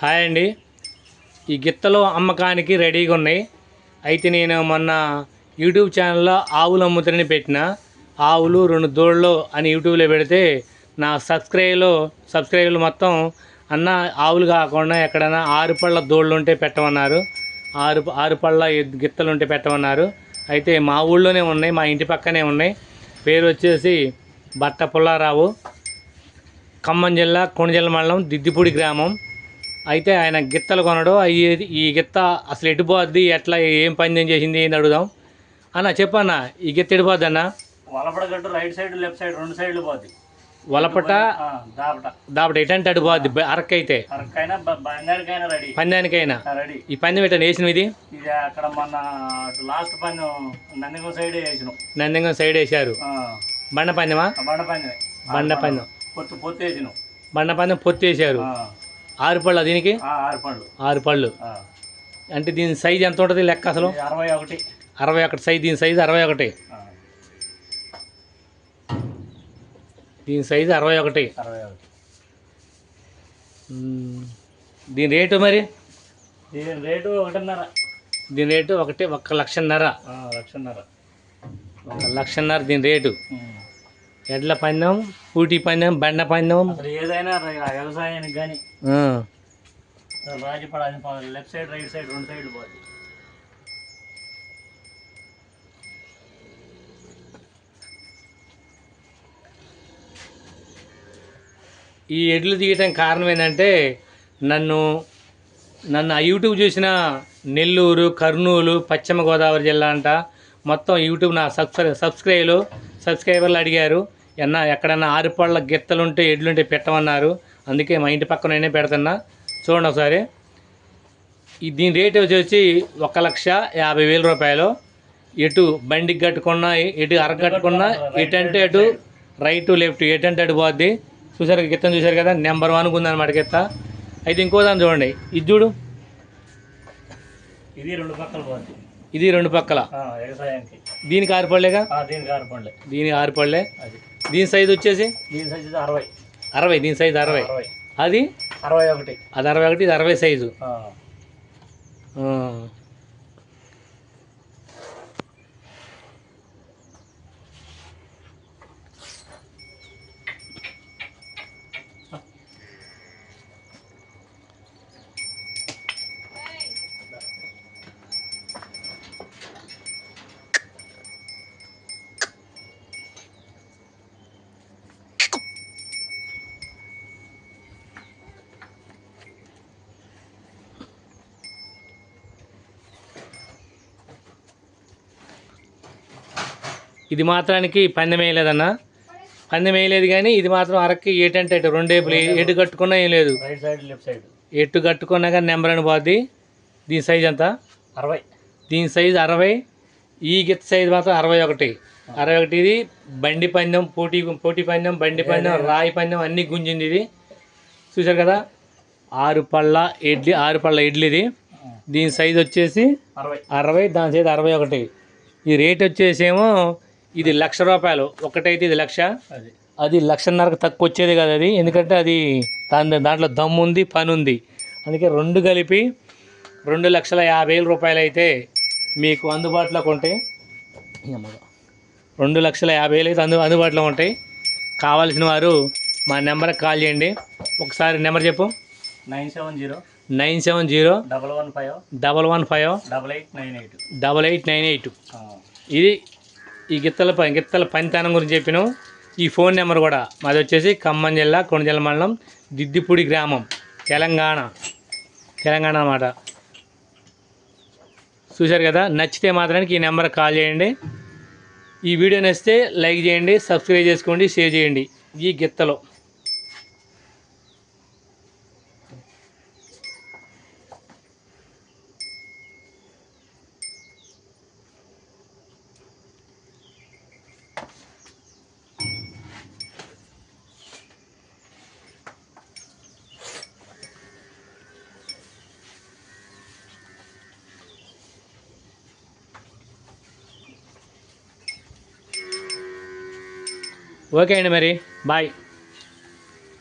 Hi అండి. ఈ గిత్తలు అమ్మకానికి రెడీగా ఉన్నాయి. అయితే నేను మొన్న యూట్యూబ్ ఛానల్లో ఆవులు అమ్ముతారని పెట్టిన. ఆవులు రెండు దూడలు అని యూట్యూబ్లో పెడితే నా సబ్స్క్రైబ్లో సబ్స్క్రైబర్లు మొత్తం అన్న ఆవులు కాకుండా ఎక్కడైనా ఆరు పళ్ళ దూడలు ఉంటే పెట్టమన్నారు. ఆరు ఆరు పళ్ళ గిత్తలు ఉంటే పెట్టమన్నారు. అయితే మా ఊళ్ళోనే ఉన్నాయి మా ఇంటి పక్కనే ఉన్నాయి. పేరు వచ్చేసి బట్ట పుల్లారావు ఖమ్మం జిల్లా కొణజల మండలం దిద్దిపూడి గ్రామం. అయితే ఆయన గిత్తలు కొనడు. ఈ గిత్త అసలు ఎటు పోద్ది ఎట్లా? ఏం పందెం చేసింది? అని అడుగుదాం. అన్న చెప్పన్న ఈ గిత్త ఎటు పోద్ది అన్న వలపడ గట్టు రైట్ సైడ్ లెఫ్ట్ సైడ్ రెండు సైడ్లు పోద్ది. వలపట? దాపట. దాపట ఎటంటే అరకైతే బంగారికైనా రెడీ. పందానికైనా? రెడీ. ఈ పందెం ఎట్లా వేసినవి ఇది? అక్కడ మన లాస్ట్ పందెం నందిగం సైడ్ వేసినాం. నందింగం సైడ్ వేశారు. ఆ, బండ పందెమా బండ పందెమే బండ పందెం పొత్తు పొత్తు వేసినాం. బండ పందెం పొత్తు వేశారు. ఆ, ఆరు పళ్ళు దీనికి? ఆరు పళ్ళు. అంటే దీని సైజ్ ఎంత ఉంటుంది లెక్క అసలు? అరవై ఒకటి. అరవై ఒకటి సైజ్ దీని సైజు అరవై ఒకటి. దీని సైజు అరవై ఒకటి. అరవై ఒకటి. దీని రేటు మరి? దీని రేటు ఒకటిన్నర. దీని రేటు ఒకటి ఒక్క లక్షన్నర. లక్షన్నర. ఒక లక్షన్నర దీని రేటు. ఎడ్ల పందెం పూటి పందెం బండ పందెం. ఏదైనా వ్యవసాయానికి కానీ ఆ. రాజపడాలి లెఫ్ట్ సైడ్ రైట్ సైడ్ రెండు సైడ్లు పోద్ది ఈ ఎడ్లు తీయటం కారణం ఏంటంటే నన్ను నన్ను యూట్యూబ్ చూసిన నెల్లూరు కర్నూలు పశ్చిమ గోదావరి జిల్లా అంట మొత్తం యూట్యూబ్ నా సబ్స్క్రై సబ్స్క్రైబర్లు సబ్స్క్రైబర్లు అడిగారు. ఎన్న ఎక్కడన్నా ఆరుపళ్ళ గిత్తలుంటే ఎడ్లుంటే పెట్టమన్నారు. అందుకే మా ఇంటి పక్కనైనా పెడుతున్నా. చూడండి ఒకసారి. దీని రేట్ వచ్చి ఒక లక్ష యాభై వేల రూపాయలు. ఎటు బండికి కట్టుకున్నా ఎటు అరగట్టుకున్నా ఎటు అంటే అటు రైట్ లెఫ్ట్ ఎటు అంటే అటు పోద్ది. చూసారు గిత్తం చూసారు కదా నెంబర్ వన్ ఉందన్నమాట గిత్త. అయితే ఇంకో దాన్ని చూడండి. ఇది చూడు. ఇది రెండు పక్కల పోద్ది. ఇది రెండు పక్కల. దీనికి ఆరు పళ్ళేగా ఆ, దీనికి ఆరు పండ్లే దీనికి ఆరు పళ్ళే అది. దీని సైజు వచ్చేసి? దీని సైజు అరవై. అరవై దీని సైజు అరవై. అది? అరవై ఒకటి. అది అరవై ఒకటి ఇది అరవై సైజు. ఇది మాత్రానికి పందెం వేయలేదన్న. పందెం వేయలేదు కానీ ఇది మాత్రం అరక్కి ఏటంటే అటు రెండేపులు ఎటు కట్టుకున్నా ఏం లేదు. రైట్ సైడ్ లెఫ్ట్ సైడ్ ఎటు కట్టుకున్నా కానీ నెంబర్ అని పోద్ది దీని సైజ్ ఎంత? అరవై. దీని సైజ్ అరవై. ఈ గిత్త సైజ్ మాత్రం అరవై ఒకటి. అరవై ఒకటి ఇది బండి పందెం పోటీ పోటీ పందెం బండి పందెం రాయి పందెం అన్నీ గుంజింది ఇది. చూశారు కదా? ఆరు పళ్ళ ఇడ్లీ ఆరు పళ్ళ ఇడ్లీ ఇది. దీని సైజ్ వచ్చేసి అరవై. అరవై దాని సైజ్ అరవై ఒకటి. ఈ రేట్ వచ్చేసేమో ఇది లక్ష రూపాయలు. ఒకటైతే ఇది లక్ష. అది. అది లక్షన్నరకు తక్కువ వచ్చేది కదా అది. ఎందుకంటే అది దాని దాంట్లో దమ్ము ఉంది పని ఉంది అందుకే రెండు కలిపి రెండు లక్షల యాభై వేల రూపాయలు అయితే మీకు అందుబాటులోకి ఉంటాయి. రెండు లక్షల యాభై వేలు అయితే అందు అందుబాటులో ఉంటాయి. కావాల్సిన వారు మా నెంబర్కి కాల్ చేయండి. ఒకసారి నెంబర్ చెప్పు. Nine seven zero nine seven zero double one five double one five double eight nine eight. Double eight nine eight. ఇది ఈ గిత్తల గిత్తల పనితనం గురించి చెప్పినాం. ఈ ఫోన్ నెంబర్ కూడా మాది వచ్చేసి ఖమ్మం జిల్లా కొణిజల మండలం దిద్దిపూడి గ్రామం తెలంగాణ. తెలంగాణ అన్నమాట. చూశారు కదా? నచ్చితే మాత్రానికి ఈ నెంబర్ కాల్ చేయండి. ఈ వీడియో నచ్చితే లైక్ చేయండి సబ్స్క్రైబ్ చేసుకోండి షేర్ చేయండి. ఈ గిత్తలు. ఓకే అండి మరి బాయ్